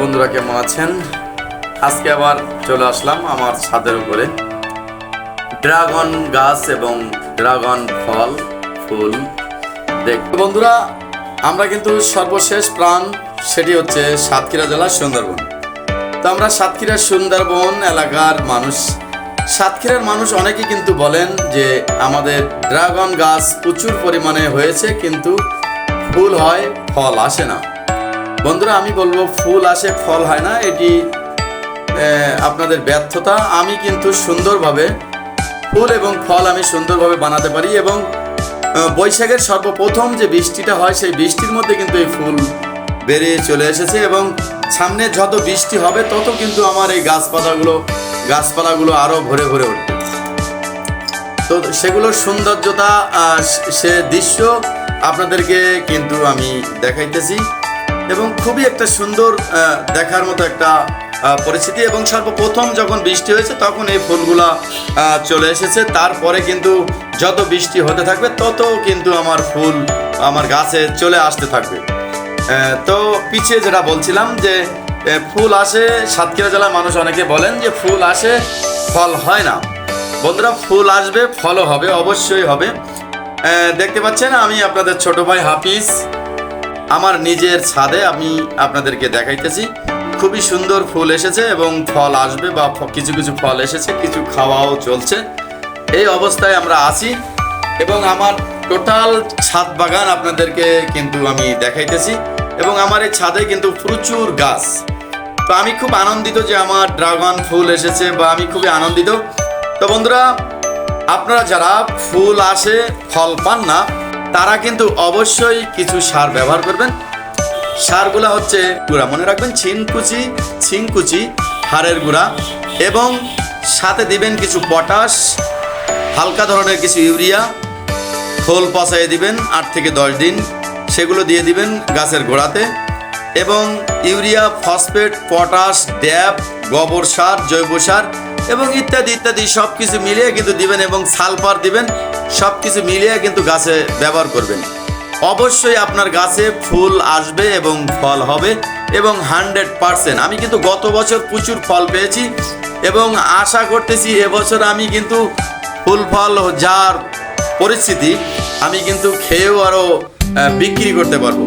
বন্ধুরা কেমন আছেন? আজকে আবার চলে আসলাম আমার ছাদের উপরে। ড্রাগন গাছ এবং ড্রাগন ফল, ফুল। দেখ বন্ধুরা, আমরা কিন্তু সর্বশেষ প্রাণ সেটি হচ্ছে সাতক্ষীরা জেলার সুন্দরবন। তো আমরা সাতক্ষীরার সুন্দরবন এলাকার মানুষ। সাতক্ষীরার মানুষ অনেকে কিন্তু বলেন যে আমাদের ড্রাগন গাছ প্রচুর পরিমাণে হয়েছে, কিন্তু ফুল হয়, ফল আসে না। বন্ধুরা, আমি বলব ফুল আসে, ফল হয় না। এটি আপনাদের ব্যর্থতা। আমি কিন্তু সুন্দরভাবে ফুল এবং ফল আমি সুন্দরভাবে বানাতে পারি এবং বৈশাখের সর্বপ্রথম যে বৃষ্টিটা হয়, সেই বৃষ্টির মধ্যে কিন্তু এই ফুল বেরিয়ে চলে এসেছে এবং সামনে যত বৃষ্টি হবে, তত কিন্তু আমার এই গাছপালাগুলো গাছপালাগুলো আরও ভরে ভরে উঠবে। তো সেগুলোর সৌন্দর্যতা সে দৃশ্য আপনাদেরকে কিন্তু আমি দেখাইতেছি। এবং খুবই একটা সুন্দর দেখার মতো একটা পরিস্থিতি। এবং সর্বপ্রথম যখন বৃষ্টি হয়েছে, তখন এই ফুলগুলা চলে এসেছে। তারপরে কিন্তু যত বৃষ্টি হতে থাকবে, তত কিন্তু আমার ফুল আমার গাছে চলে আসতে থাকবে। তো পিছিয়ে যেটা বলছিলাম যে ফুল আসে, সাতক্ষীরা জেলার মানুষ অনেকে বলেন যে ফুল আসে, ফল হয় না। বন্ধুরা, ফুল আসবে, ফলও হবে, অবশ্যই হবে। দেখতে পাচ্ছেন, আমি আপনাদের ছোট ভাই হাফিজ। আমার নিজের ছাদে আমি আপনাদেরকে দেখাইতেছি। খুবই সুন্দর ফুল এসেছে এবং ফল আসবে বা কিছু কিছু ফল এসেছে, কিছু খাওয়াও চলছে। এই অবস্থায় আমরা আছি এবং আমার টোটাল ছাদ বাগান আপনাদেরকে কিন্তু আমি দেখাইতেছি এবং আমার এই ছাদে কিন্তু প্রচুর গাছ। তো আমি খুব আনন্দিত যে আমার ড্রাগন ফুল এসেছে বা আমি খুবই আনন্দিত। তো বন্ধুরা, আপনারা যারা ফুল আসে, ফল পান না তারা কিন্তু অবশ্যই কিছু সার ব্যবহার করবেন। সারগুলা হচ্ছে গুঁড়া। মনে রাখবেন, ছিনকুচি ছিনকুচি, হাড়ের গুঁড়া এবং সাথে দিবেন কিছু পটাশ, হালকা ধরনের কিছু ইউরিয়া, খোল পচাইয়ে দিবেন আট থেকে দশ দিন। সেগুলো দিয়ে দিবেন গাছের গোড়াতে এবং ইউরিয়া, ফসফেট, পটাশ, ড্যাব, গোবর সার, জৈব সার এবং ইত্যাদি ইত্যাদি সব কিছু মিলিয়ে কিন্তু দিবেন এবং সালফার দিবেন সব কিছু মিলিয়ে কিন্তু গাছে ব্যবহার করবেন। অবশ্যই আপনার গাছে ফুল আসবে এবং ফল হবে এবং হান্ড্রেড পারসেন্ট। আমি কিন্তু গত বছর প্রচুর ফল পেয়েছি এবং আশা করতেছি এবছর আমি কিন্তু ফুল ফল যার পরিস্থিতি আমি কিন্তু খেয়েও আরও বিক্রি করতে পারব।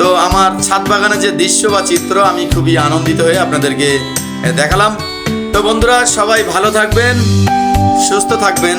তো আমার ছাদ বাগানের যে দৃশ্য বা চিত্র, আমি খুবই আনন্দিত হয়ে আপনাদেরকে দেখালাম। তো বন্ধুরা, সবাই ভালো থাকবেন, সুস্থ থাকবেন।